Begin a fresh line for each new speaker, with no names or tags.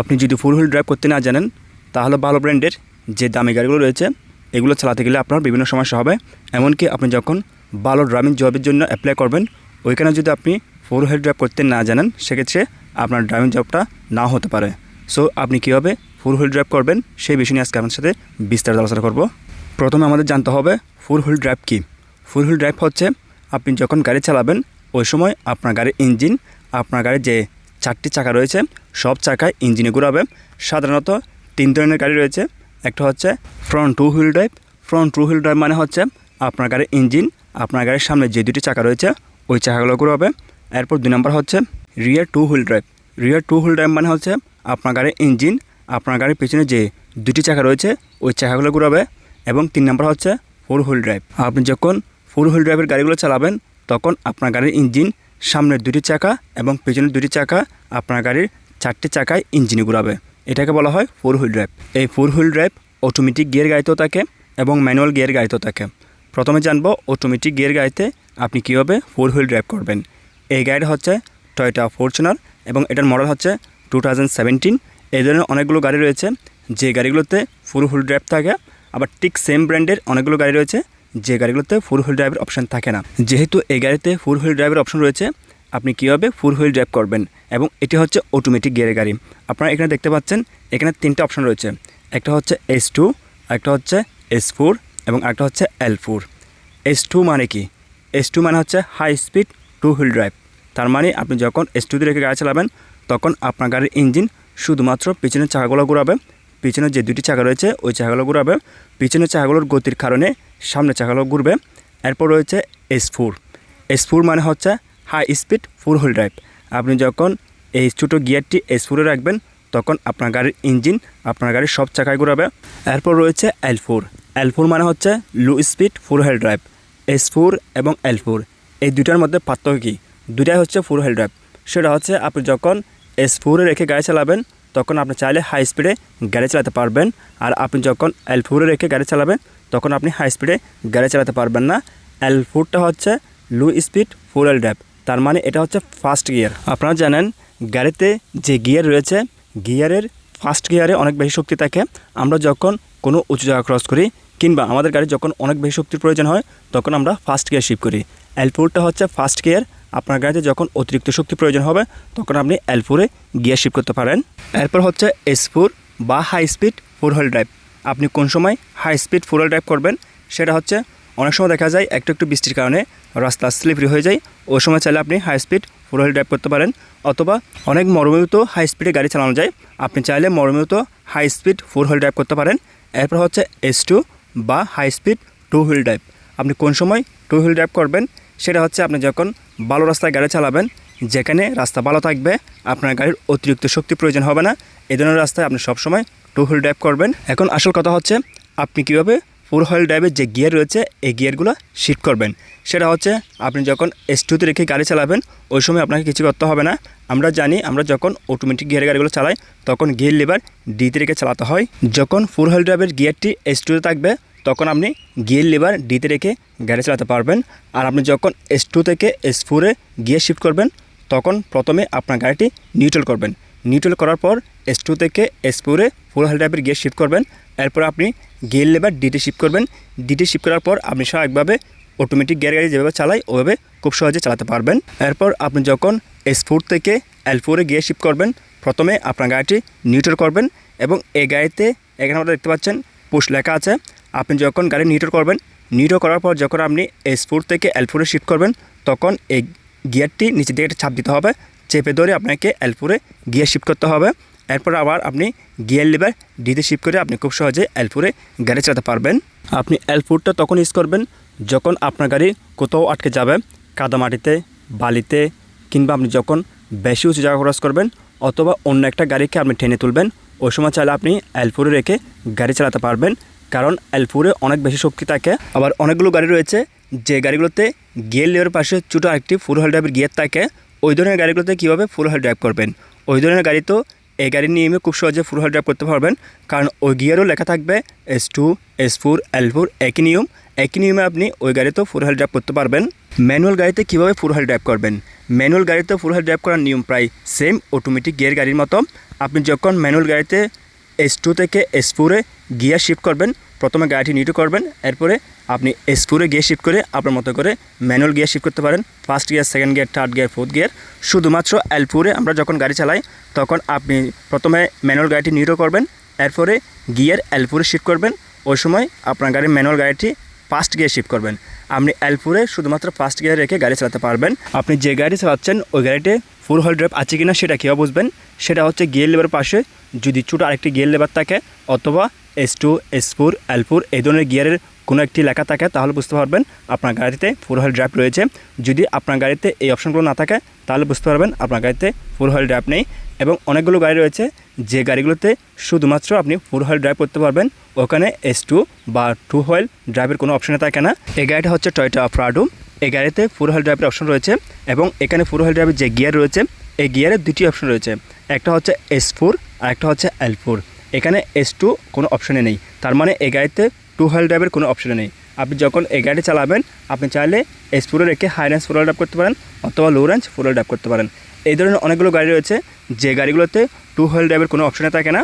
আপনি যদি four wheel drive করতে না জানেন, তাহলে ভালো ব্র্যান্ডের যে দামি গাড়িগুলো রয়েছে, এগুলো চালাতে গেলে আপনার বিভিন্ন সমস্যা হবে। এমনকি আপনি যখন ভালো ড্রাইভিং জবের জন্য অ্যাপ্লাই করবেন, ওইখানে যদি আপনি ফোর হুইল ড্রাইভ করতে না জানেন, সেক্ষেত্রে আপনার ড্রাইভিং জবটা না হতে পারে। সো আপনি কীভাবে ফোর হুইল ড্রাইভ করবেন, সেই বিষয় নিয়ে আজকে আপনার সাথে বিস্তারিত আলোচনা করব। প্রথমে আমাদের জানতে হবে ফোর হুইল ড্রাইভ কী? ফোর হুইল ড্রাইভ হচ্ছে, আপনি যখন গাড়ি চালাবেন, ওই সময় আপনার গাড়ির ইঞ্জিন, আপনার গাড়ির যে চারটি চাকা রয়েছে। সব চাকায় ইঞ্জিনে ঘুরাবে। সাধারণত তিন ধরনের গাড়ি রয়েছে। একটা হচ্ছে front two wheel drive front two wheel drive মানে হচ্ছে আপনার গাড়ির ইঞ্জিন। আপনার গাড়ির সামনে যে দুটি চাকা রয়েছে, ওই চাকাগুলো ঘুরাবে। এরপর দুই নম্বর হচ্ছে rear two wheel drive rear two wheel drive মানে হচ্ছে আপনার গাড়ির ইঞ্জিন। আপনার গাড়ির পেছনে যে দুটি চাকা রয়েছে, ওই চাকাগুলো ঘুরাবে। এবং তিন নম্বর হচ্ছে ফোর হুইল ড্রাইভ আপনি যখন ফোর হুইল ড্রাইভের গাড়িগুলো চালাবেন, তখন আপনার গাড়ির ইঞ্জিন সামনের দুটি চাকা এবং পেছনের দুটি চাকা আপনার গাড়ির চারটি চাকায় ইঞ্জিনে ঘুরাবে। এটাকে বলা হয় ফোর হুইল ড্রাইভ এই four wheel drive automatic gear গাড়িতেও থাকে এবং ম্যানুয়াল গিয়ার গাড়িতেও থাকে। প্রথমে জানব অটোমেটিক গিয়ার গাড়িতে আপনি কীভাবে ফোর হুইল ড্রাইভ করবেন। এই গাড়িটা হচ্ছে টয়টা ফরচুনার এবং এটার মডেল হচ্ছে টু থাউজেন্ড এই ধরনের অনেকগুলো গাড়ি রয়েছে। যে গাড়িগুলোতে ফোর হুইল ড্রাইভ থাকে, আবার ঠিক সেম ব্র্যান্ডের অনেকগুলো গাড়ি রয়েছে। যে গাড়িগুলোতে ফোর হুইল ড্রাইভের অপশান থাকে না। যেহেতু এই গাড়িতে ফোর হুইল ড্রাইভের অপশন রয়েছে, আপনি কীভাবে ফোর হুইল ড্রাইভ করবেন? এবং এটি হচ্ছে অটোমেটিক গিয়ারের গাড়ি। আপনারা এখানে দেখতে পাচ্ছেন, এখানে তিনটে অপশন রয়েছে। একটা হচ্ছে এস টু একটা হচ্ছে এস ফোর এবং একটা হচ্ছে এল ফোর এস টু মানে কি? এস টু মানে হচ্ছে high speed two wheel drive তার মানে আপনি যখন এস টুতে রেখে গাড়ি চালাবেন, তখন আপনার গাড়ির ইঞ্জিন শুধুমাত্র পিছনের চাকাগুলো ঘুরাবে পিছনে যে দুটি চাকা রয়েছে, ওই চাকাগুলো ঘুরাবে। পিছনের চাকাগুলোর গতির কারণে সামনের চাকাগুলো ঘুরবে। এরপর রয়েছে এস ফোর এস ফোর মানে হচ্ছে high speed four wheel drive আপনি যখন এই ছোটো গিয়ারটি এস ফোরে রাখবেন, তখন আপনার গাড়ির ইঞ্জিন আপনার গাড়ির সব চাকায় ঘুরাবে। এরপর রয়েছে এল ফোর এল ফোর মানে হচ্ছে low speed four wheel drive S four এবং এল ফোর এই দুটার মধ্যে পার্থক্য কী? দুটাই হচ্ছে ফোর হুইল ড্রাইভ সেটা হচ্ছে আপনি যখন এস ফোরে রেখে গাড়ি চালাবেন তখন আপনি চাইলে হাই স্পিডে গাড়ি চালাতে পারবেন। আর আপনি যখন এল ফোরে রেখে গাড়ি চালাবেন, তখন আপনি হাই স্পিডে গাড়ি চালাতে পারবেন না। এল ফোরটা হচ্ছে low speed four wheel drive তার মানে এটা হচ্ছে ফার্স্ট গিয়ার আপনারা জানেন, গাড়িতে যে গিয়ার রয়েছে গিয়ারের ফার্স্ট গিয়ারে অনেক বেশি শক্তি থাকে। আমরা যখন কোনো উঁচু জায়গা ক্রস করি, কিংবা আমাদের গাড়ি যখন অনেক বেশি শক্তির প্রয়োজন হয়, তখন আমরা ফার্স্ট গিয়ার শিফট করি। এল ফোরটা হচ্ছে ফার্স্ট গিয়ার আপনার গাড়িতে যখন অতিরিক্ত শক্তি প্রয়োজন হবে, তখন আপনি এল ফোরে গিয়ার শিফট করতে পারেন। এরপর হচ্ছে এস বা high speed four wheel drive আপনি কোন সময় high speed four wheel drive করবেন, সেটা হচ্ছে অনেক সময় দেখা যায় একটু একটু বৃষ্টির কারণে রাস্তা স্লিপারি হয়ে যায়, ওই সময় চাইলে আপনি high speed four wheel drive করতে পারেন। অথবা অনেক মরুমিত হাই স্পিডে গাড়ি চালানো যায়, আপনি চাইলে মরুমিত high speed four wheel drive করতে পারেন। এরপর হচ্ছে এস টু বা high speed two wheel drive আপনি কোন সময় টু হুইল ড্রাইভ করবেন, সেটা হচ্ছে আপনি যখন ভালো রাস্তায় গাড়ি চালাবেন, যেখানে রাস্তা ভালো থাকবে, আপনার গাড়ির অতিরিক্ত শক্তি প্রয়োজন হবে না, এই ধরনের রাস্তায় আপনি সবসময় টু হুইল ড্রাইভ করবেন। এখন আসল কথা হচ্ছে, আপনি কীভাবে ফোর হুইল ড্রাইভের যে গিয়ার রয়েছে, এই গিয়ারগুলো শিফট করবেন। সেটা হচ্ছে, আপনি যখন এস টুতে রেখে গাড়ি চালাবেন, ওই সময় আপনাকে কিছু করতে হবে না। আমরা জানি, আমরা যখন অটোমেটিক গিয়ার গাড়িগুলো চালাই, তখন গিয়ার লিভার ডিতে রেখে চালাতে হয়। যখন ফোর হুইল ড্রাইভের গিয়ারটি এস টুতে থাকবে তখন আপনি গিয়ার লিভার ডিতে রেখে গাড়ি চালাতে পারবেন। আর আপনি যখন এস টু থেকে এস ফোরে গিয়ার শিফট করবেন, তখন প্রথমে আপনার গাড়িটি নিউট্রাল করবেন। নিউট্রাল করার পর এস টু থেকে এস ফোরে ফোর হুইল ড্রাইভের গিয়ার শিফট করবেন। এরপর আপনি গিয়ার লেবার ডিটি শিফট করবেন। ডিটি শিফট করার পর আপনি স্বাভাবিকভাবে অটোমেটিক গিয়ার গাড়ি যেভাবে চালাই, ওভাবে খুব সহজে চালাতে পারবেন। এরপর আপনি যখন এস ফোর থেকে এল ফোরে গিয়ার শিফট করবেন, প্রথমে আপনার গাড়িটি নিউট্রাল করবেন এবং এই গাড়িতে এখানে আমরা দেখতে পাচ্ছেন, পুশ লেখা আছে। আপনি যখন গাড়ি নিউট্রাল করবেন নিউট্রাল করার পর যখন আপনি এস ফোর থেকে এল ফোরে শিফট করবেন, তখন এই গিয়ারটি নিচের দিকে ছাপ দিতে হবে, চেপে ধরে আপনাকে এল ফোরে গিয়ার শিফট করতে হবে। এরপর আবার আপনি গিয়ার লিভার ডিতে শিফট করে আপনি খুব সহজে এল ফোরে গাড়ি চালাতে পারবেন। আপনি এল ফোরটা তখন ইউজ করবেন, যখন আপনার গাড়ি কোথাও আটকে যাবে কাদামাটিতে বালিতে, কিংবা আপনি যখন বেশি উঁচু জায়গা ক্রস করবেন, অথবা অন্য একটা গাড়িকে আপনি টেনে তুলবেন, ওই সময় চাইলে আপনি এল ফোরে রেখে গাড়ি চালাতে পারবেন। কারণ এল ফোরে অনেক বেশি শক্তি থাকে। আবার অনেকগুলো গাড়ি রয়েছে, যে গাড়িগুলোতে গিয়ার লিভারের পাশে ছোটো একটি ফুল হুইল ড্রাইভের গিয়ার থাকে। ওই ধরনের গাড়িগুলোতে কীভাবে ফুল হুইল ড্রাইভ করবেন? ওই ধরনের গাড়ি তো এই গাড়ির নিয়মে খুব সহজে ফুল হুইল ড্রাইভ করতে পারবেন। কারণ ওই গিয়ারও লেখা থাকবে S two S four L four একই নিয়ম। একই নিয়মে আপনি ওই গাড়িতেও ফুল হুইল ড্রাইভ করতে পারবেন। ম্যানুয়াল গাড়িতে কীভাবে ফুল হুইল ড্রাইভ করবেন? ম্যানুয়াল গাড়িতে ফুল হুইল ড্রাইভ করার নিয়ম প্রায় সেম অটোমেটিক গিয়ার গাড়ির মতো। আপনি যখন ম্যানুয়াল গাড়িতে এস টু থেকে এস ফোরে গিয়ার শিফট করবেন প্রথমে গাড়িটি নিটু করবেন, এরপরে আপনি এস গিয়ে শিফট করে আপনার মতো করে ম্যানুয়াল গিয়ার শিফট করতে পারেন। First gear, second gear, third gear, fourth gear. শুধুমাত্র ফোরে আমরা যখন গাড়ি চালাই, তখন আপনি প্রথমে ম্যানুয়াল গাড়িটি নিটু করবেন, এরপরে গিয়ার ফোরে শিফট করবেন। ওই সময় আপনার গাড়ির ম্যানুয়াল গাড়িটি ফার্স্ট গিয়ার শিফট করবেন। আপনি ফোরে শুধুমাত্র ফার্স্ট গিয়ার রেখে গাড়ি চালাতে পারবেন। আপনি যে গাড়ি চালাচ্ছেন, ওই গাড়িতে ফুল হুইল ড্রাইভ আছে কিনা সেটা কীভাবে বুঝবেন। সেটা হচ্ছে গিয়ার লেবার পাশে যদি ছোটো আরেকটি গিয়ার লেবার থাকে, অথবা S two S four L four এই ধরনের গিয়ারের কোনো একটি লেখা থাকে, তাহলে বুঝতে পারবেন আপনার গাড়িতে ফুল হুইল ড্রাইভ রয়েছে। যদি আপনার গাড়িতে এই অপশনগুলো না থাকে, তাহলে বুঝতে পারবেন আপনার গাড়িতে ফুল হুইল ড্রাইভ নেই এবং অনেকগুলো গাড়ি রয়েছে, যে গাড়িগুলোতে শুধুমাত্র আপনি ফুল হুইল ড্রাইভ করতে পারবেন, ওখানে এস টু বা টু হুইল ড্রাইভের কোনো অপশনে থাকে না। এই গাড়িটা হচ্ছে টয়টা প্রাডো এই গাড়িতে ফুল হুইল ড্রাইভের অপশন রয়েছে এবং এখানে ফুল হুইল ড্রাইভের যে গিয়ার রয়েছে, এই গিয়ারের দুটি অপশন রয়েছে। একটা হচ্ছে এস ফোর আর একটা হচ্ছে এল ফোর এখানে এস টু কোনো অপশানে নেই। তার মানে এ গাড়িতে টু হুইল ড্রাইভের কোনো অপশানে নেই। আপনি যখন এ গাড়ি চালাবেন, আপনি চাইলে এস ফোরে রেখে হাই রেঞ্জ ফোর ড্রাইভ করতে পারেন অথবা লো রেঞ্জ ফোর ড্রাইভ করতে পারেন। এই ধরনের অনেকগুলো গাড়ি রয়েছে। যে গাড়িগুলোতে টু হুইল ড্রাইভের কোনো অপশানে থাকে না